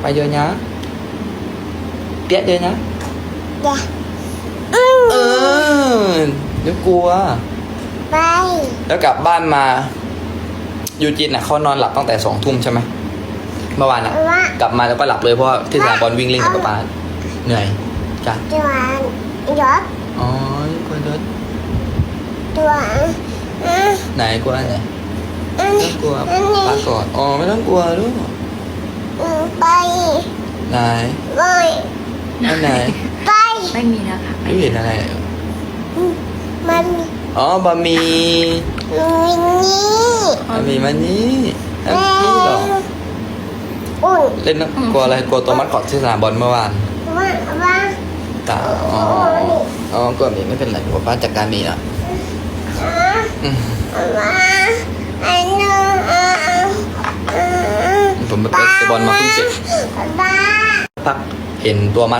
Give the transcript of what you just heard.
ไปเยอะนะเปียกเยอะนะเดี๋ยวเออเดี๋ยวกลัวไปแล้วกลับบ้านมายูจินอะเขานอนหลับตั้งแต่สองทุ่มใช่ไหมเมื่อวานอะ ว่ากลับมาแล้วก็หลับเลยเพราะว่าที่สนามบอลวิ่งเล่นกับป๊าป๊าเหนื่อยจ้ะ ตัวรถอ๋อกลัวรถตัวอืมไหนกลัวไหนอืมไม่ต้องกลัวอันนี้ป้ากอดอ๋อไม่ต้องกลัวลูกอืม ไปไหนไปอันไหนไปไม่มีแล้วค่ะไม่เห็นอะไรอืมมันอ๋อบะหมี่มันนี่บะหมี่มันนี่อันนี้เหรออุ่นเล่นนะกลัวอะไรกลัวตัวมัดกอดที่สนามบอลเมื่อวานว่าว่าตาอ๋ออ๋อกลัวหมีไม่เป็นไรกลัวป้าจัดการหมีนะอะอืมว่าอันนู้นอะอะ ผมไปเตะบอลมาเพิ่งเสร็จบ้าพักเห็นตัวมัด